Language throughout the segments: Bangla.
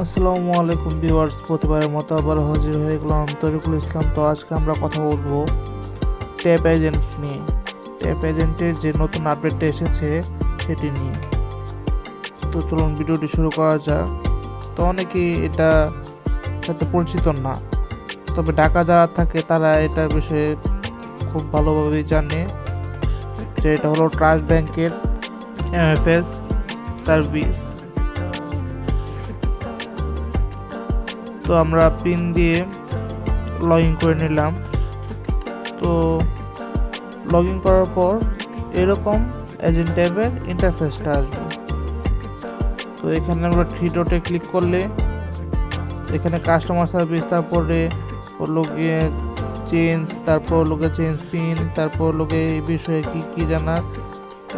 আসসালামু আলাইকুম ভিউয়ার্স, প্রতিবারের মতো আবার হাজির হয়ে গেলাম তরিকুল ইসলাম। তো আজকে আমরা কথা বলব ট্যাপ এজেন্ট নিয়ে। ট্যাপ এজেন্টের যে নতুন আপডেটটা এসেছে, সেটি নিয়ে। তো চলুন ভিডিওটি শুরু করা যাক। তো অনেকেই এটা সাথে পরিচিত না, তবে ঢাকা যারা থাকে, তারা এটার বিষয়ে খুব ভালোভাবেই জানে যে এটা হলো ট্রাস্ট ব্যাংকের এমএফএস সার্ভিস। তো আমরা পিন দিয়ে লগ ইন করে নিলাম। তো লগ ইন করার পর এরকম এজেন্ট ট্যাবের ইন্টারফেসটা আসবে। তো এখানে আমরা থ্রি ডটে ক্লিক করলে এখানে কাস্টমার সার্ভিস তারপরে হলো গিয়ে চেঞ্জ তারপর লোকে চেঞ্জ পিন তারপর লোকে এই বিষয়ে কী কী জানার,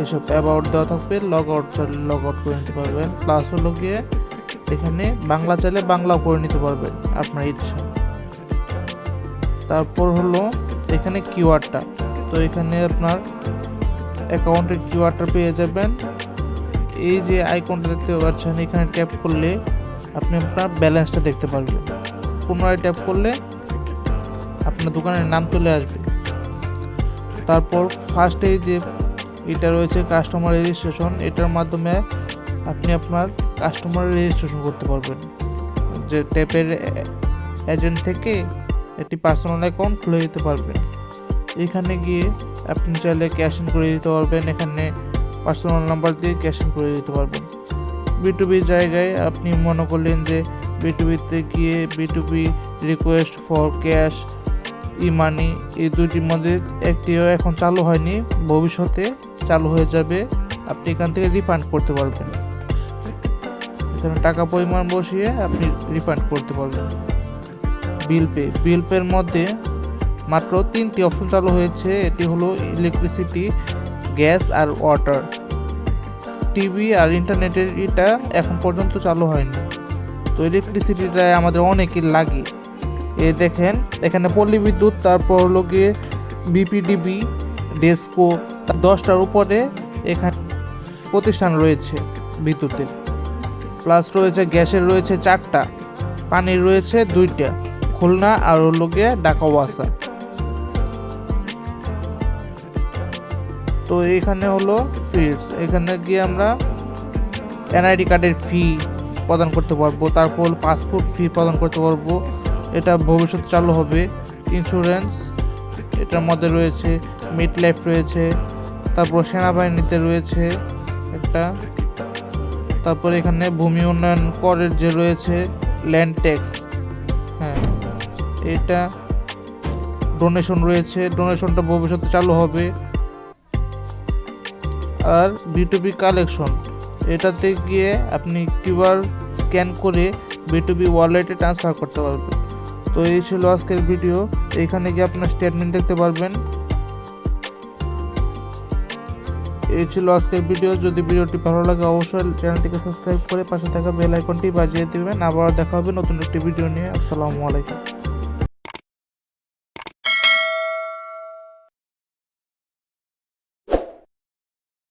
এসব অ্যাবাউট দেওয়া থাকবে লগ আউট লগ আউট করে নিতে পারবেন। প্লাস হলো গিয়ে এখানে বাংলা চাইলে বাংলাও করে নিতে পারবেন আপনার ইচ্ছা। তারপর হলো এখানে কিউআরটা। তো এখানে আপনার অ্যাকাউন্টের কিওয়ার্ডটা পেয়ে যাবেন। এই যে আইকনটা দেখতে পাচ্ছেন, এখানে ট্যাপ করলে আপনি আপনার ব্যালেন্সটা দেখতে পারবেন। পুনরায় ট্যাপ করলে আপনার দোকানের নাম চলে আসবে। তারপর ফার্স্টে যে এটা রয়েছে কাস্টমার রেজিস্ট্রেশন এটার মাধ্যমে আপনি আপনার কাস্টমার রেজিস্ট্রেশন করতে পারবেন। যে ট্যাপের এজেন্ট থেকে একটি পার্সোনাল অ্যাকাউন্ট খুলে দিতে পারবেন। এখানে গিয়ে আপনি চাইলে ক্যাশ ইন করে দিতে পারবেন। এখানে পার্সোনাল নাম্বার দিয়ে ক্যাশ ইন করে দিতে পারবেন। বিটুবি জায়গায় আপনি মনে করলেন যে বিটুবিতে গিয়ে B two B request for cash e money এই দুইটির মধ্যে একটিও এখন চালু হয়নি। ভবিষ্যতে চালু হয়ে যাবে। আপনি এখান থেকে রিফান্ড করতে পারবেন। এখানে টাকা পরিমাণ বসিয়ে আপনি রিফান্ড করতে পারবেন। বিল পে বিল পের মধ্যে মাত্র তিনটি অপশন চালু হয়েছে। এটি হলো ইলেকট্রিসিটি গ্যাস আর ওয়াটার টিভি আর ইন্টারনেটের এটা এখন পর্যন্ত চালু হয়নি। তো ইলেকট্রিসিটিটা আমাদের অনেকই লাগে। এ দেখেন, এখানে পল্লী বিদ্যুৎ, তারপর হলো গিয়ে বিপিডিবি ডেস্কো দশটার উপরে এখানে প্রতিষ্ঠান রয়েছে বিদ্যুতের। প্লাস রয়েছে, গ্যাসের রয়েছে চারটা, পানির রয়েছে দুইটা, খুলনা আর হলো গিয়ে ঢাকা ওয়াসা। তো এখানে হলো ফিস এখানে গিয়ে আমরা এনআইডি কার্ডের ফি প্রদান করতে পারব, তারপর পাসপোর্ট ফি প্রদান করতে পারব, এটা ভবিষ্যৎ চালু হবে ইন্স্যুরেন্স এটার মধ্যে রয়েছে মিড লাইফ রয়েছে, তারপর সেনাবাহিনীতে রয়েছে একটা তারপর এখানে ভূমি উন্নয়ন করের যে রয়েছে ল্যান্ড ট্যাক্স হ্যাঁ এটা ডোনেশন রয়েছে ডোনেশনটা ভবিষ্যতে চালু হবে। আর বিটুবি কালেকশন এটাতে গিয়ে আপনি কিউআর স্ক্যান করে বিটুবি ওয়ালেটে ট্রান্সফার করতে পারবেন। তো এই ছিল আজকের ভিডিও এখানে গিয়ে আপনার স্টেটমেন্ট দেখতে পারবেন। এই ছিল আজকের ভিডিও। যদি ভিডিওটি ভালো লাগে, অবশ্যই চ্যানেলটিকে সাবস্ক্রাইব করে পাশে থাকা বেল আইকনটি বাজিয়ে দেবেন। আবার দেখা হবে নতুন একটি ভিডিও নিয়ে। আসসালামু আলাইকুম।